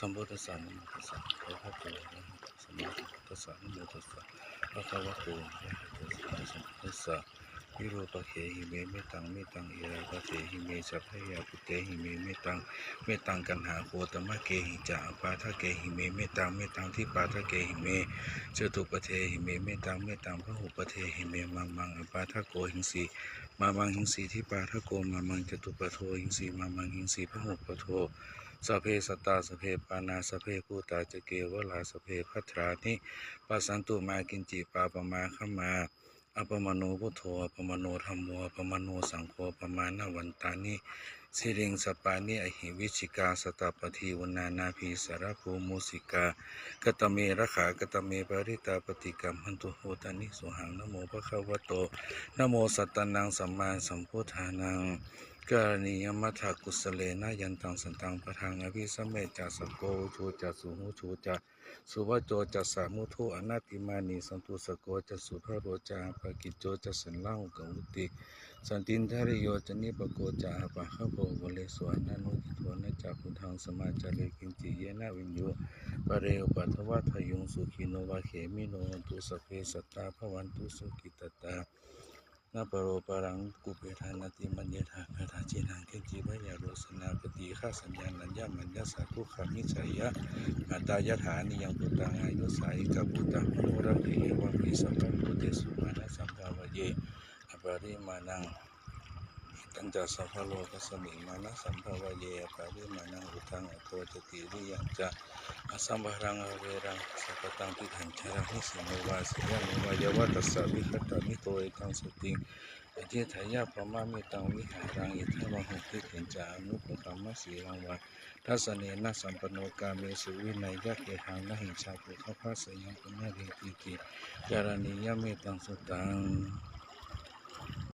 สัมพุทธัสสะนะโมตัสสะพระพุทธเจ้าสัมพุทธัสสะนะโมตัสสะพระคัมภโตอะระหะโตสัวสัมพุทธัสสะวิโรปะเขหิเมเมตังเมตังเอราปะเขหิเมสัพพยาปุเตหิเมเมตังเมตังกันหาโคตมะเกหิจาปาทะเกหิเมเมตังเมตังที่ปาทะเกหิเมเจตุปะเทหิเมเมตังเมตังพระหุปะเทหิเมมังมังอปาทะโกหิงสีมามังหิงสีที่ปาทะโกมามังจตุปะโทหิงสีมามังหิงสีพระหุปะโท สเพสตาสเพปานาสเพภูตาจเกวลาสเพพัทรานิปัสสันตุมากินจิปาปมาขมาอปมโนพุทโธอปมโนธรรมโมอปมโนสังโฆปมาณวันตานิสิริงสปานิอหิวิชิกาสตาปทีวนานาภีสารภูมุสิกากตเมรขากตเมปริตาปฏิกรรมหันตุโหตานิสุหังนโมพระคะวโตนโมสัตตนังสัมมาสัมพุทธานัง กรณียมัทธกุสเลนะยันตังสันตังประทังอภิสมเมจัสโกชูจัสุหูชูจัสุวโจจัสสามุทุอนาติมานีสันตุสโกจัสุพระโรจาปกิจโจจัสันล่างกวุติ สันตินทริโยจนิปโกจาปะขะโพวเลสวนานุทิทวนจักุทังสมาจาริกินจิเยนะวิญโยปะเรวปัทวัทยุงสุขิโนวะเขมิโนวันตุสเพสัตตาภวันตุสุกิตตา นาปโรปรังกุเปทานาติมัญญาธาคาถาจินังเกจิพยาโรสนาปฏิฆาสัญญาณัญญามัญญาสาทุขามิสัยยะอัตตายถานิยังตุตังอายุสายิกาปุตตังโนรังเอวะมิสัมปันตุเตสุมานะสัมภาวะเยอปาริมานังตัญจสัพพะโลกัสสมิมานะสัมภาวะเยอปาริมานังอุทังอโตจติริยังจะอสัมภารังอเวรังสัพพ ตังติขันชรังนิสิโนวาสิยังวายวัตตสสะวิคตามิโตเอกังสุติงอธิทายาปมามิตังวิหารังอิทธวังหุติเถนจานุปกรรมสีรังวาทัสเนนะสัมปโนกาเมสุวินัยยะเกหังนะหิชาปุขภาสยังปุณะเรติติจารณียะเมตังสุตัง